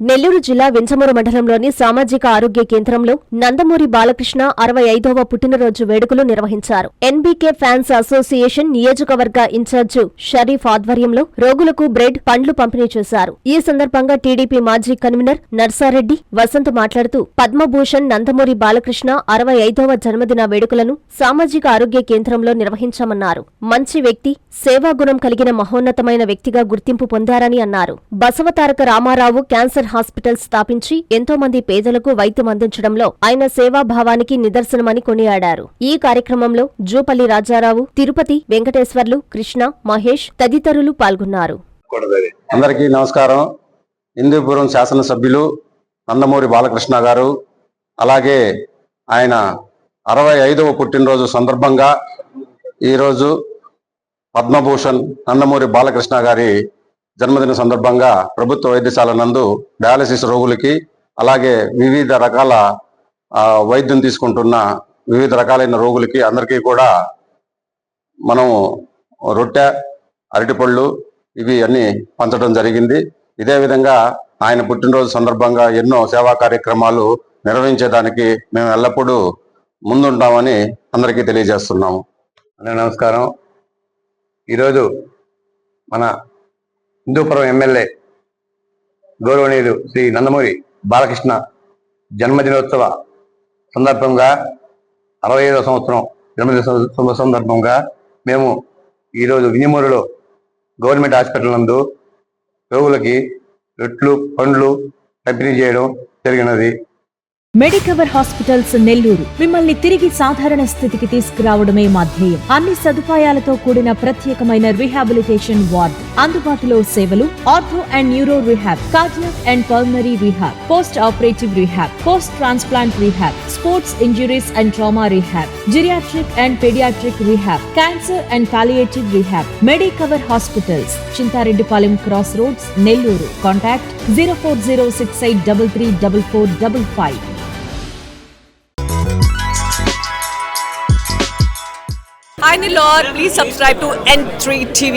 నెల్లూరు జిల్లా వింజమూరు మండలంలోని సామాజిక ఆరోగ్య కేంద్రంలో నందమూరి బాలకృష్ణ అరవై ఐదవ పుట్టినరోజు వేడుకలు నిర్వహించారు. ఎన్బీకే ఫ్యాన్స్ అసోసియేషన్ నియోజకవర్గ ఇన్ఛార్జు షరీఫ్ ఆధ్వర్యంలో రోగులకు బ్రెడ్ పండ్లు పంపిణీ చేశారు. ఈ సందర్భంగా టీడీపీ మాజీ కన్వీనర్ నర్సారెడ్డి వసంత్ మాట్లాడుతూ పద్మభూషణ్ నందమూరి బాలకృష్ణ అరవై ఐదవ జన్మదిన వేడుకలను సామాజిక ఆరోగ్య కేంద్రంలో నిర్వహించామన్నారు. మంచి వ్యక్తి సేవాగుణం కలిగిన మహోన్నతమైన వ్యక్తిగా గుర్తింపు పొందారని అన్నారు. బసవతారక రామారావు క్యాన్సర్ హాస్పిటల్ స్థాపించి ఎంతో మంది పేదలకు వైద్యం అందించడంలో ఆయన సేవాభావానికి నిదర్శనమని కొనియాడారు. ఈ కార్యక్రమంలో జూపల్లి రాజారావు తిరుపతి వెంకటేశ్వర్లు కృష్ణ మహేష్ తదితరులు పాల్గొన్నారు. అందరికీ నమస్కారం. హిందూపురం శాసనసభ్యులు నందమూరి బాలకృష్ణ గారు అలాగే ఆయన అరవై ఐదవ పుట్టినరోజు సందర్భంగా ఈరోజు పద్మభూషణ్ నందమూరి బాలకృష్ణ గారి జన్మదిన సందర్భంగా ప్రభుత్వ వైద్యశాల నందు డయాలసిస్ రోగులకి అలాగే వివిధ రకాల వైద్యం తీసుకుంటున్న వివిధ రకాలైన రోగులకి అందరికీ కూడా మనం రొట్టె అరటిపళ్ళు ఇవి అన్ని పంచడం జరిగింది. ఇదే విధంగా ఆయన పుట్టినరోజు సందర్భంగా ఎన్నో సేవా కార్యక్రమాలు నిర్వహించేదానికి మేము ఎల్లప్పుడూ ముందుంటామని అందరికీ తెలియజేస్తున్నాము. నమస్కారం. ఈరోజు మన హిందూపురం ఎమ్మెల్యే గౌరవనీయులు శ్రీ నందమూరి బాలకృష్ణ జన్మదినోత్సవ సందర్భంగా అరవై ఐదవ సంవత్సరం జన్మదిన సందర్భంగా మేము ఈరోజు వినిమూరులో గవర్నమెంట్ హాస్పిటల్ నందు రోగులకి రొట్లు పండ్లు పంపిణీ చేయడం జరిగినది. మెడికవర్ హాస్పిటల్స్ నెల్లూరు మిమ్మల్ని తిరిగి సాధారణ స్థితికి తీసుకురావడమే మా ధ్యేయం. అన్ని సదుపాయాలతో కూడిన ప్రత్యేకమైన రీహాబిలిటేషన్ వార్డ్. అందుబాటులో సేవలు ortho and neuro rehab cardiac and pulmonary rehab post operative rehab post transplant rehab sports injuries and trauma rehab geriatric and paediatric rehab cancer and palliative rehab Medicover hospitals Chintareddypalem cross roads Nellore. Contact zero four zero six eight double three double four double five Hi Nilor, please subscribe to N3 TV.